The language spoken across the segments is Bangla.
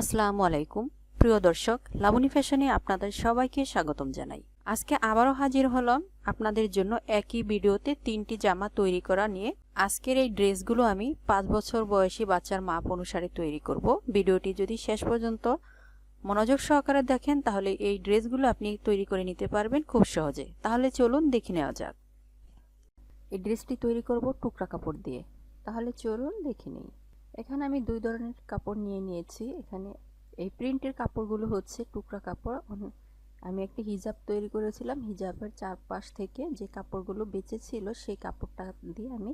আসসালামু আলাইকুম। প্রিয় দর্শক, লাবণী ফ্যাশনে আপনাদের সবাইকে স্বাগতম জানাই। আজকে আবারও হাজির হলাম আপনাদের জন্য একই ভিডিওতে তিনটি জামা তৈরি করা নিয়ে। আজকের এই ড্রেসগুলো আমি পাঁচ বছর বয়সী বাচ্চার মাপ অনুসারে তৈরি করব। ভিডিওটি যদি শেষ পর্যন্ত মনোযোগ সহকারে দেখেন, তাহলে এই ড্রেসগুলো আপনি তৈরি করে নিতে পারবেন খুব সহজে। তাহলে চলুন দেখে নেওয়া যাক। এই ড্রেসটি তৈরি করব টুকরা কাপড় দিয়ে। তাহলে চলুন দেখে নিই। এখানে আমি দুই ধরনের কাপড় নিয়ে নিয়েছি। এখানে এই প্রিন্টের কাপড়গুলো হচ্ছে টুকরা কাপড়। আমি একটি হিজাব তৈরি করেছিলাম। হিজাবের চারপাশ থেকে যে কাপড়গুলো বেঁচে ছিল সেই কাপড়টা দিয়ে আমি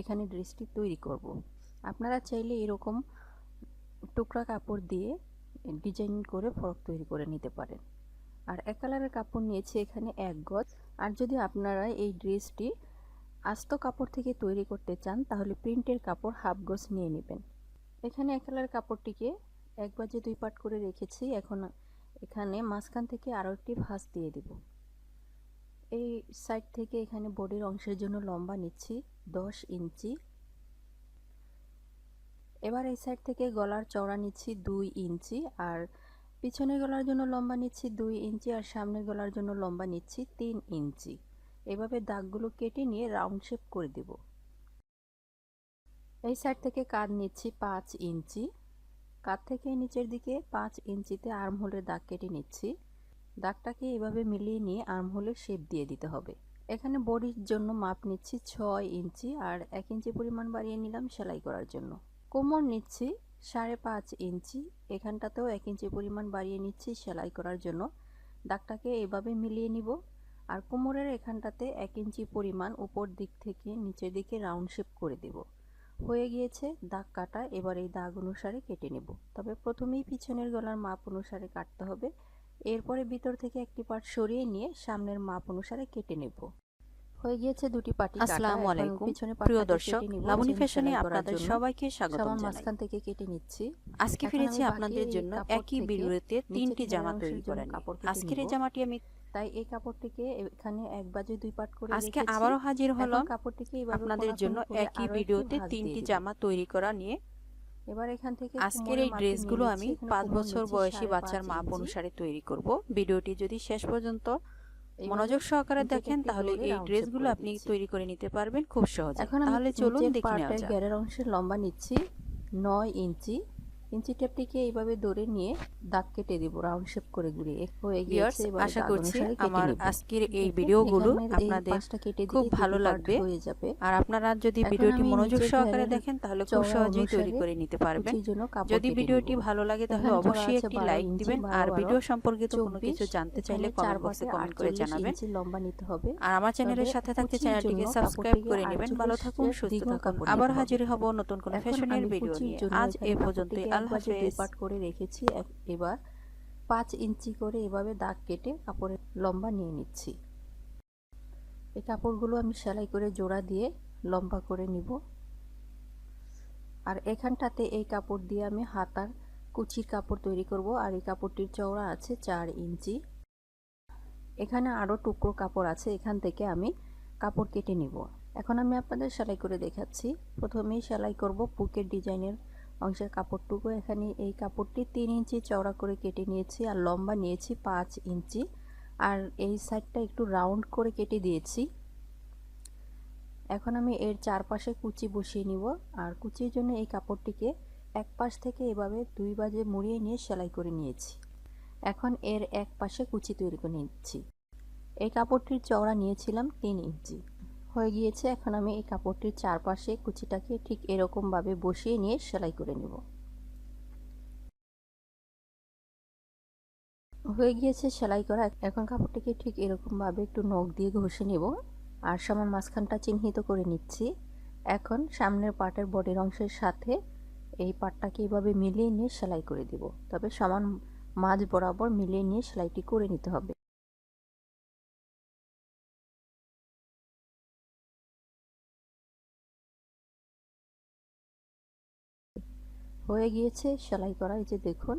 এখানে ড্রেসটি তৈরি করব। আপনারা চাইলে এরকম টুকরা কাপড় দিয়ে ডিজাইন করে ফরক তৈরি করে নিতে পারেন। আর এক কালারের কাপড় নিয়েছি এখানে এক গজ। আর যদি আপনারা এই ড্রেসটি আস্ত কাপড় থেকে তৈরি করতে চান, তাহলে প্রিন্টের কাপড় হাফ গজ নিয়ে নেবেন। এখানে এক কালার কাপড়টিকে এক বাজে দুই পাট করে রেখেছি। এখন এখানে মাঝখান থেকে আরও একটি ভাঁজ দিয়ে দিব। এই সাইড থেকে এখানে বডির অংশের জন্য লম্বা নিচ্ছি, দশ ইঞ্চি। এবার এই সাইড থেকে গলার চওড়া নিচ্ছি, দুই ইঞ্চি। আর পিছনের গলার জন্য লম্বা নিচ্ছি, দুই ইঞ্চি। আর সামনের গলার জন্য লম্বা নিচ্ছি, তিন ইঞ্চি। এভাবে দাগগুলো কেটে নিয়ে রাউন্ড শেপ করে দেব। এই সাইড থেকে কাঁধ নিচ্ছি পাঁচ ইঞ্চি। কাঁধ থেকে নিচের দিকে পাঁচ ইঞ্চিতে আর্মহোলের দাগ কেটে নিচ্ছি। দাগটাকে এভাবে মিলিয়ে নিয়ে আর্মহোলের শেপ দিয়ে দিতে হবে। এখানে বডির জন্য মাপ নিচ্ছি ছয় ইঞ্চি আর এক ইঞ্চি পরিমাণ বাড়িয়ে নিলাম সেলাই করার জন্য। কোমর নিচ্ছি সাড়ে পাঁচ ইঞ্চি। এখানটাতেও এক ইঞ্চি পরিমাণ বাড়িয়ে নিচ্ছি সেলাই করার জন্য। দাগটাকে এভাবে মিলিয়ে নিব। আর কোমরের এখানটাতে এক ইঞ্চি পরিমাণ উপর দিক থেকে নিচের দিকে রাউন্ড শেপ করে দেব। হয়ে গিয়েছে দাগ কাটা এবার এই দাগ অনুসারে কেটে নেব। তবে প্রথমেই পিছনের গলার মাপ অনুসারে কাটতে হবে। এরপরে ভিতর থেকে একটি পার্ট সরিয়ে নিয়ে সামনের মাপ অনুসারে কেটে নেব। হয়ে গিয়েছে দুটি পাটি আসসালামু আলাইকুম। প্রিয় দর্শক লাবণী ফ্যাশনে আপনাদের সবাইকে স্বাগত জানাই। মাঝখান থেকে কেটে নিচ্ছি। আজকে ফিরেছি আপনাদের জন্য একই থেকে তিনটি জামা তৈরি আজকের এই জামাটি আমি তাই এই কাপড়টিকে এখানে এক বাজে দুই পাট করে আজকে। আবারও হাজির হলাম। কাপড়টিকে আপনাদের জন্য একই ভিডিওতে তিনটি জামা তৈরি করা নিয়ে। এবার এখান থেকে আজকের এই ড্রেসগুলো আমি পাঁচ বছর বয়সী বাচ্চার মাপ অনুসারে তৈরি করব। ভিডিওটি যদি শেষ পর্যন্ত মনোযোগ সহকারে দেখেন তাহলে এই ড্রেসগুলো আপনি তৈরি করে নিতে পারবেন খুব সহজে। তাহলে চলুন দেখে নেওয়া যাক। গ্যারের অংশের লম্বা নিচ্ছি নয় ইঞ্চি। ইঞ্চি টেপটিকে এইভাবে ধরে নিয়ে দাগ কেটে দিব রাউন্ড শেপ করে এক হয়ে গিয়েছে আশা করছি আমার আজকের এই ভিডিওগুলো আপনাদের খুব ভালো লাগবে। হয়ে যাবে। আর আপনারা যদি ভিডিওটি মনোযোগ সহকারে দেখেন তাহলে খুব সহজেই তৈরি করে নিতে পারবেন। জন্য যদি ভিডিওটি ভালো লাগে তাহলে অবশ্যই একটি লাইক দিবেন। আর ভিডিও সম্পর্কিত কোনো কিছু জানতে চাইলে কমেন্ট বক্সে কমেন্ট করে জানাবেন। লম্বা নিতে হবে। আর আমার চ্যানেলের সাথে থাকতে চ্যানেলটিকে সাবস্ক্রাইব করে নেবেন। ভালো থাকুন 48 সুস্থ থাকুন। আবার হাজির হব। নতুন কোনো ফ্যাশনের ভিডিও নিয়ে। আজ এ পর্যন্তই। কাপড়টিকে এক আল্লাহ বাজে দুই হাফেজ পাট করে রেখেছি। এবার পাঁচ ইঞ্চি করে এভাবে দাগ কেটে কাপড়ের লম্বা নিয়ে নিচ্ছি। এই কাপড়গুলো আমি সেলাই করে জোড়া দিয়ে লম্বা করে নিব। আর এখানটাতে এই কাপড় দিয়ে আমি হাতার কুচির কাপড় তৈরি করব। আর এই কাপড়টির চওড়া আছে চার ইঞ্চি। এখানে আরও টুকরো কাপড় আছে। এখান থেকে আমি কাপড় কেটে নিব। এখন আমি আপনাদের সেলাই করে দেখাচ্ছি। প্রথমেই সেলাই করব বুকের ডিজাইনের অংশের কাপড়টুকু এখানে এই কাপড়টি তিন ইঞ্চি চওড়া করে কেটে নিয়েছি আর লম্বা নিয়েছি পাঁচ ইঞ্চি। আর এই সাইডটা একটু রাউন্ড করে কেটে দিয়েছি। এখন আমি এর চারপাশে কুচি বসিয়ে নিব আর কুচির জন্য এই কাপড়টিকে এক পাশ থেকে এভাবে দুই বাজে মুড়িয়ে নিয়ে সেলাই করে নিয়েছি। এখন এর এক পাশে কুচি তৈরি করে নিচ্ছি। এই কাপড়টির চওড়া নিয়েছিলাম তিন ইঞ্চি। হয়ে গিয়েছে, এখন আমি এই কাপড়টির চারপাশে কুচিটাকে ঠিক এরকমভাবে বসিয়ে নিয়ে সেলাই করে নেব। হয়ে গিয়েছে সেলাই করা, এখন কাপড়টিকে ঠিক এরকমভাবে একটু নখ দিয়ে ঘষে নেব আর সমান মাঝখানটা চিহ্নিত করে নিচ্ছি। এখন সামনের পাটের বডির অংশের সাথে এই পাটটাকে এইভাবে মিলিয়ে নিয়ে সেলাই করে দিব। তবে সমান মাঝ বরাবর মিলিয়ে নিয়ে সেলাইটি করে নিতে হবে। হয়ে গিয়েছে, সেলাই করা, এই যে দেখুন।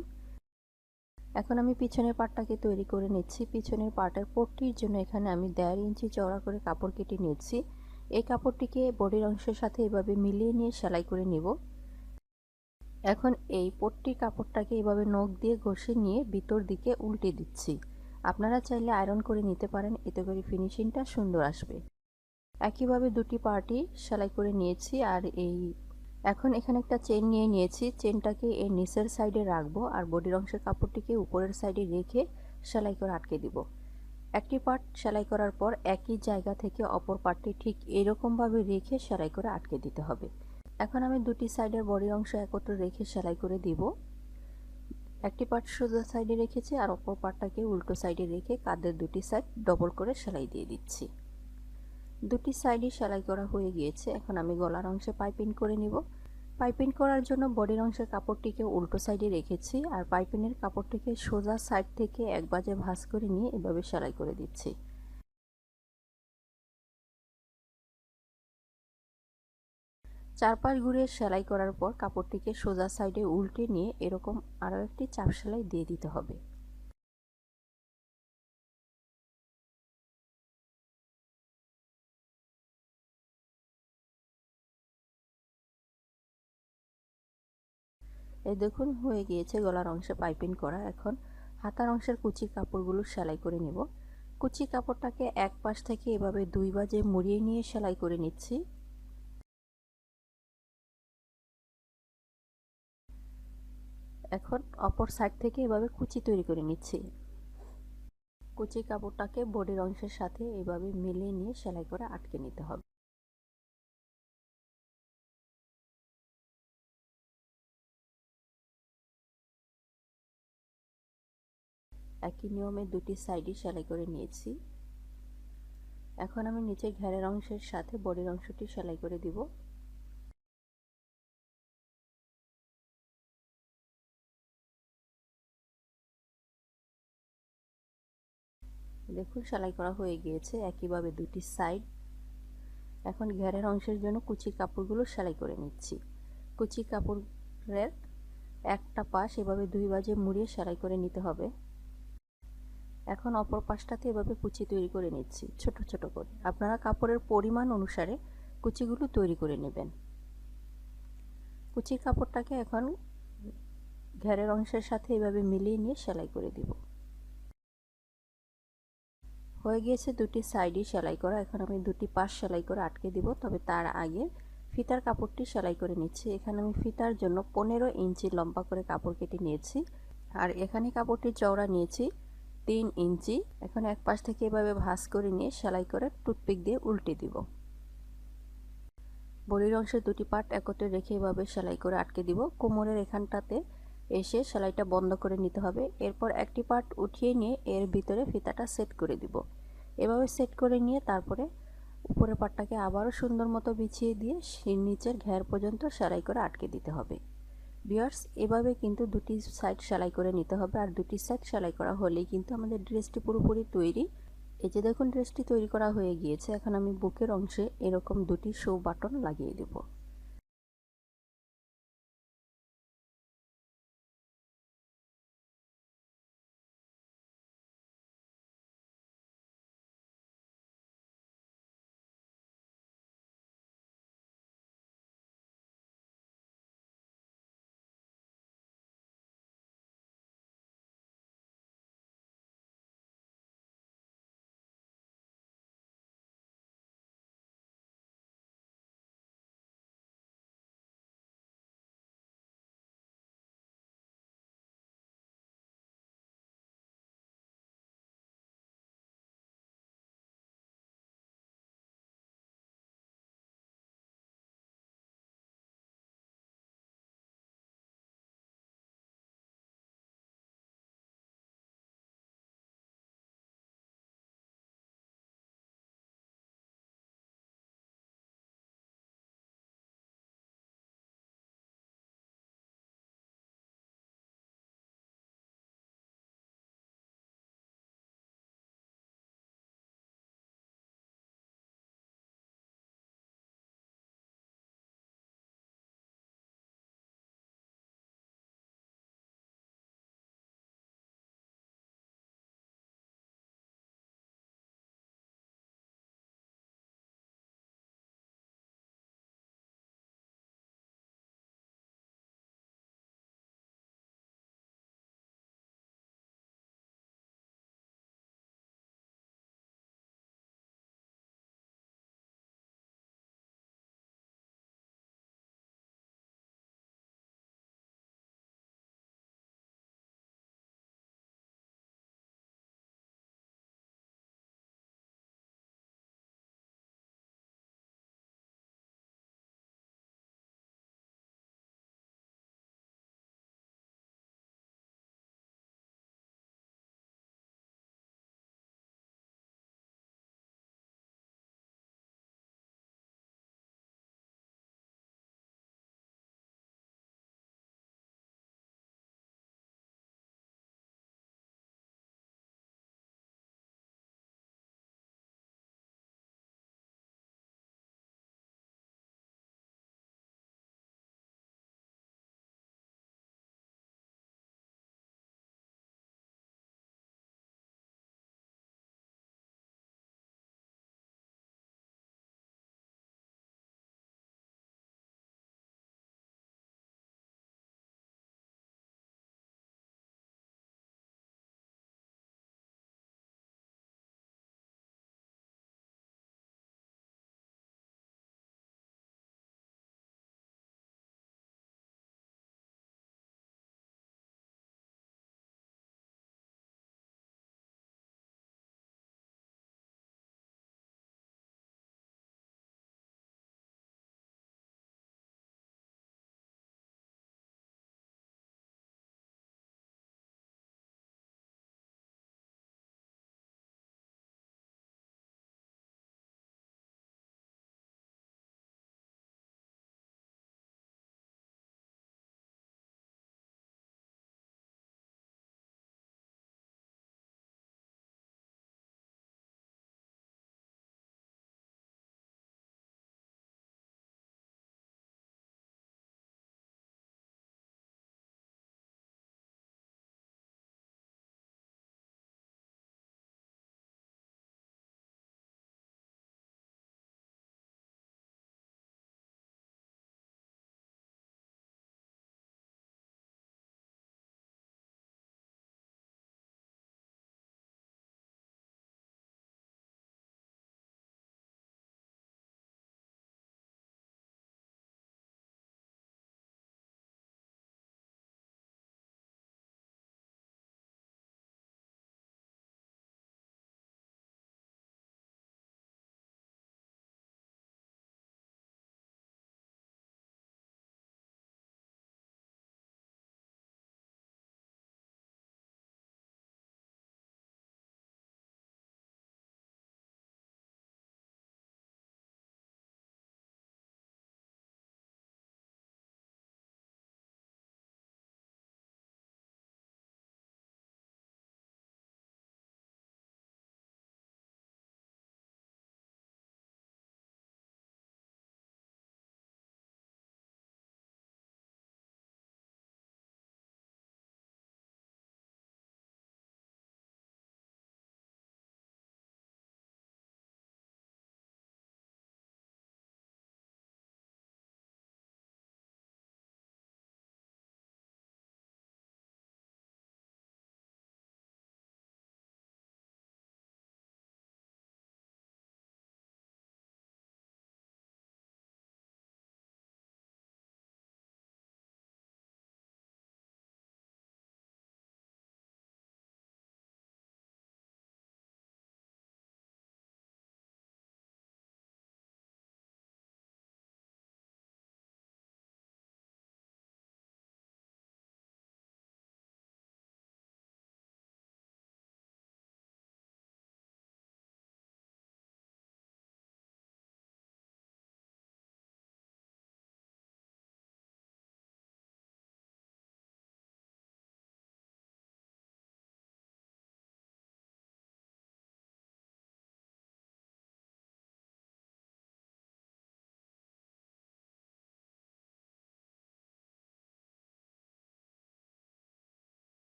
এখন আমি পিছনের পাটটাকে তৈরি করে নিচ্ছি। পিছনের পাটের পট্টির জন্য এখানে আমি দেড় ইঞ্চি চওড়া করে কাপড় কেটে নিয়েছি। এই কাপড়টিকে বডির অংশের সাথে এভাবে মিলিয়ে নিয়ে সেলাই করে নিব। এখন এই পট্টি কাপড়টাকে এভাবে নখ দিয়ে ঘষে নিয়ে ভিতর দিকে উল্টে দিচ্ছি। আপনারা চাইলে আয়রন করে নিতে পারেন, এতে করে ফিনিশিংটা সুন্দর আসবে। একইভাবে দুটি পার্টি সেলাই করে নিয়েছি, আর এই এখন এখানে একটা চেন নিয়ে নিয়েছি। চেনটাকে এর নিচের সাইডে রাখব আর বডির অংশের কাপড়টিকে উপরের সাইডে রেখে সেলাই করে আটকে দিব। একটি পার্ট সেলাই করার পর একই জায়গা থেকে অপর পার্টটি ঠিক এরকমভাবে রেখে সেলাই করে আটকে দিতে হবে। এখন আমি দুটি সাইডের বডির অংশ একত্রে রেখে সেলাই করে দিব। একটি পার্ট সোজা সাইডে রেখেছি আর অপর পার্টটাকে উল্টো সাইডে রেখে কাঁধের দুটি সাইড ডবল করে সেলাই দিয়ে দিচ্ছি। দুটি সাইডই সেলাই করা হয়ে গিয়েছে। এখন আমি গলার অংশে পাইপিং করে নিব। পাইপিং করার জন্য বডির অংশের কাপড়টিকে উল্টো সাইডে রেখেছি আর পাইপিংয়ের কাপড়টিকে সোজা সাইড থেকে এক বাজে ভাঁজ করে নিয়ে এভাবে সেলাই করে দিচ্ছি। চারপাশ ঘুরে সেলাই করার পর কাপড়টিকে সোজা সাইডে উল্টে নিয়ে এরকম আরও একটি চাপ সেলাই দিয়ে দিতে হবে। এই দেখুন, হয়ে গিয়েছে গলার অংশে পাইপিং করা। এখন হাতার অংশের কুচি কাপড়গুলো সেলাই করে নেব। কুচি কাপড়টাকে এক পাশ থেকে এভাবে দুই বাজে মুড়িয়ে নিয়ে সেলাই করে নিচ্ছি। এখন অপর সাইড থেকে এভাবে কুচি তৈরি করে নিচ্ছি। কুচি কাপড়টাকে বডির অংশের সাথে এভাবে মিলিয়ে নিয়ে সেলাই করে আটকে নিতে হবে। একই নিয়মে দুটি সাইডই সেলাই করে নিয়েছি। এখন আমি নিচে ঘেরের অংশের সাথে বডির অংশটি সেলাই করে দিব। দেখুন, সেলাই করা হয়ে গিয়েছে একইভাবে দুটি সাইড। এখন ঘেরের অংশের জন্য কুচি কাপড়গুলো সেলাই করে নিচ্ছি। কুচি কাপড়ের একটা পাশ এভাবে দুই বাজে মুড়িয়ে সেলাই করে নিতে হবে। এখন অপর পাশটাতে এভাবে কুচি তৈরি করে নিচ্ছি, ছোট ছোট করে। আপনারা কাপড়ের পরিমাণ অনুসারে কুচিগুলো তৈরি করে নেবেন। কুচির কাপড়টাকে এখন ঘেরের অংশের সাথে এভাবে মিলিয়ে নিয়ে সেলাই করে দিব। হয়ে গিয়েছে দুটি সাইডই সেলাই করা। এখন আমি দুটি পাশ সেলাই করে আটকে দিব, তবে তার আগে ফিতার কাপড়টি সেলাই করে নিচ্ছি। এখানে আমি ফিতার জন্য পনেরো ইঞ্চি লম্বা করে কাপড় কেটে নিয়েছি। আর এখানে কাপড়টি চওড়া নিয়েছি তিন ইঞ্চি। এখন এক পাশ থেকে এভাবে ভাঁজ করে নিয়ে সেলাই করে টুথপিক দিয়ে উল্টে দিব। বলির অংশের দুটি পার্ট একত্রে রেখে এভাবে সেলাই করে আটকে দিব। কোমরের এখানটাতে এসে সেলাইটা বন্ধ করে নিতে হবে। এরপর একটি পার্ট উঠিয়ে নিয়ে এর ভিতরে ফিতাটা সেট করে দিব। এভাবে সেট করে নিয়ে তারপরে উপরের পাটটাকে আবারও সুন্দর মতো বিছিয়ে দিয়ে নিচের ঘের পর্যন্ত সেলাই করে আটকে দিতে হবে। বিয়ার্স এভাবে কিন্তু দুটি সাইড সেলাই করে নিতে হবে। আর দুটি সাইড সেলাই করা হলেই কিন্তু আমাদের ড্রেসটি পুরোপুরি তৈরি। এই যে দেখুন ড্রেসটি তৈরি করা হয়ে গিয়েছে। এখন আমি বুকের অংশে এরকম দুটি শো বাটন লাগিয়ে দেবো।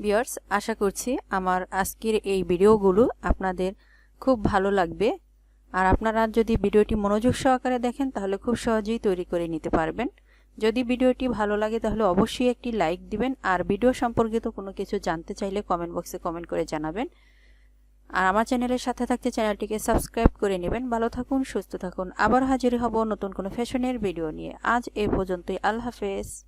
ভিউয়ার্স আশা করছি আমার আজকের এই ভিডিওগুলো আপনাদের খুব ভালো লাগবে। আর আপনারা যদি ভিডিওটি মনোযোগ সহকারে দেখেন, তাহলে খুব সহজেই তৈরি করে নিতে পারবেন। যদি ভিডিওটি ভালো লাগে, তাহলে অবশ্যই একটি লাইক দিবেন। আর ভিডিও সম্পর্কিত কোনো কিছু জানতে চাইলে কমেন্ট বক্সে কমেন্ট করে জানাবেন। আর আমার চ্যানেলের সাথে থাকতে চ্যানেলটিকে সাবস্ক্রাইব করে নেবেন। ভালো থাকুন, সুস্থ থাকুন। আবার হাজির হব নতুন কোনো ফ্যাশনের ভিডিও নিয়ে। আজ এ পর্যন্তই। আল্লাহ হাফেজ।